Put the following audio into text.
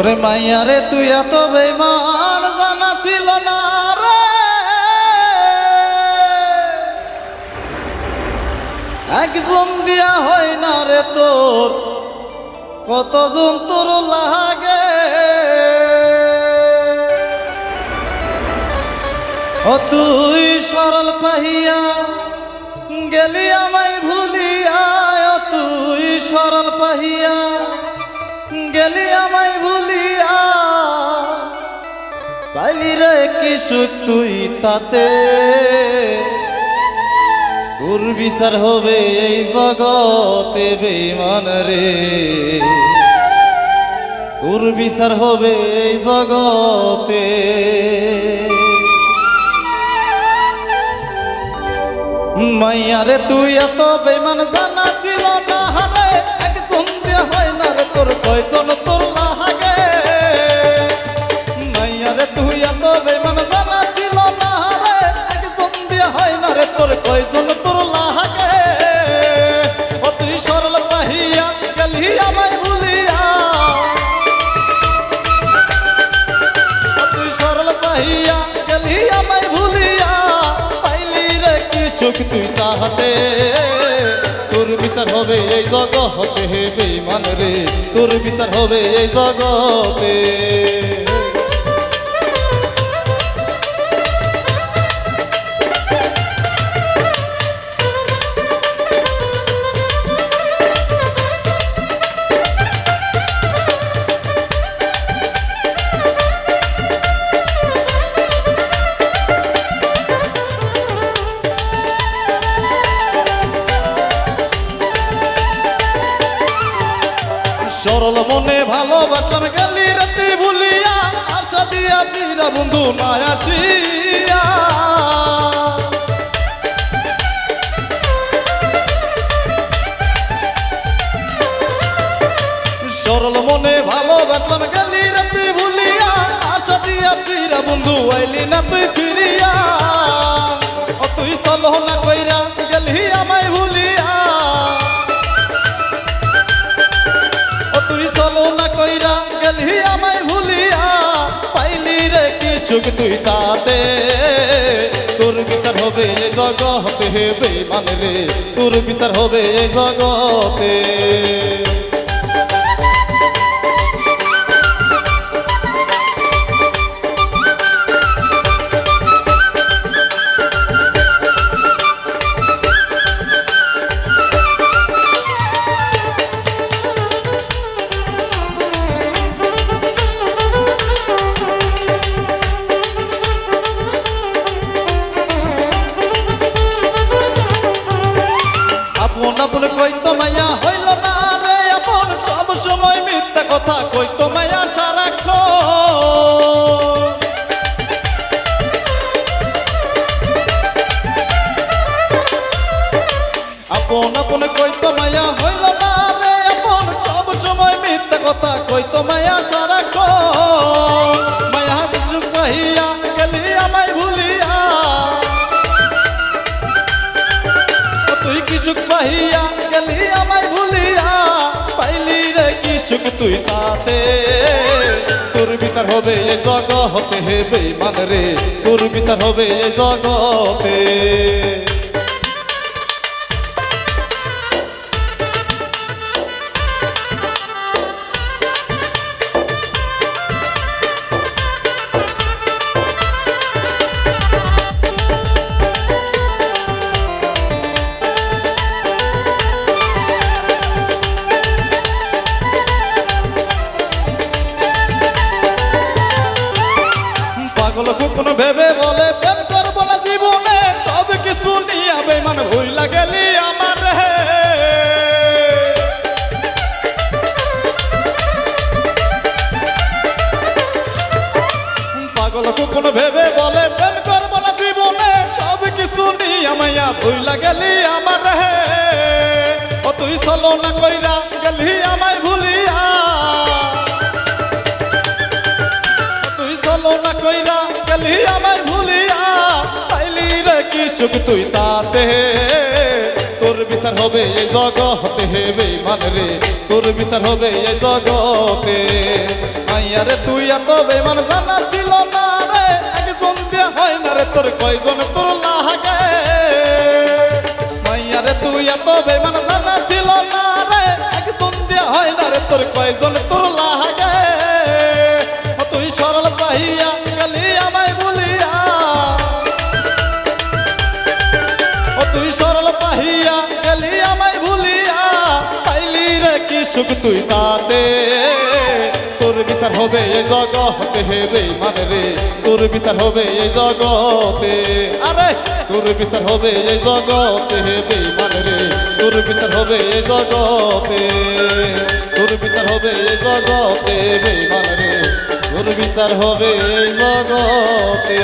ওরে মাইয়া রে, তুই এত বেমান জানা ছিল না রে। একজন দিয়া হয় না রে তোর কতজন তোর লাগে। ও তুই সরল পাহিয়া গেলি আমায় ভুলিয়া, ও তুই সরল পাহিয়া গেলি আমায় ভুলিয়া পাইলি রে কি সুখ তুই তাতে। তোর বিচার হবে এই জগতে বেমান রে। তোর বিচার হবে এই জগতে। মাইয়া রে, তুই এত বেমান জানা ছিল না তোর কয়জন তোর লাহাগে মাইয়া রে তুই এত বেমান জানা ছিল না রে। একদম দিয়ে হয় না রে, তোর কয়জন তোর লাহাগে ও তুই সরল পাহিয়া গেলি আমায় ভুলিয়া। তুই সরল পাহিয়া গেলি আমায় ভুলিয়া। পাইলি রে কি সুখ তুই তাহাতে? তোর বিচার হবে এই জগতে হে বেমান রে। তোর বিচার হবে এই জগতে। সরল মনে ভালোবাসলাম গেলি রাতে ভুলিয়া আশা দিয়া পীরা বন্ধু না সরল মনে ভালোবাসলাম গেলি রাতে ভুলিয়া আশা দিয়া পীরা বন্ধু আইলি না তুই ফিরিয়া। তুই চলো না কইরা সুখ তুই তাতে। তোর বিচার হবে জগতে হেবে মানে রে। তোর বিচার হবে জগতে। মায়া সারাক্ষণ মায়া কিছু কহিয়া গেলি আমায় ভুলিয়া। তুই কি সুখ পাহিয়া গেলি আমায় ভুলিয়া? পাইলি রে কি তুই তাতে? তোর বিচার হবে এই জগতে হেবে মান রে। তোর বিচার হবে এই জগতে। মাইয়া ভুইলা গেলি আমার রে ও তুই চলো না কইরা গেলি আমায় ভুলিয়া। তুই চলো না কইরা গেলি আমায় ভুলিয়া। পাইলি রে কি সুখ তুই তাতে তোর বিচার হবে এই জগতে হেবে মানে রে। তোর বিচার হবে এই জগতে। মাইয়া রে তুই এত বেমান জানা ছিল না রে। একজন দিয়ে হয় না রে তোর কয়জন তোর লাগে। এত বেমান জানা ছিল না রে। একজন দিয়ে হয় না রে, তোর কয়জন তোর লাগে। তুই সরল পাহিয়া গেলি আমায় বলিয়া। তুই সরল পাহিয়া গেলি আমায় ভুলিয়া পাইলি রে কি সুখ তুই তাতে? বিচার হবে এই জগতে হেবে মানে রে। তোর বিচার হবে এই জগতে। আরে, তোর বিচার হবে এই জগতে হেবে মানে রে। তোর বিচার হবে এই জগতে। তোর বিচার হবে এই জগতে মানে রে। তোর বিচার হবে এই জগতে।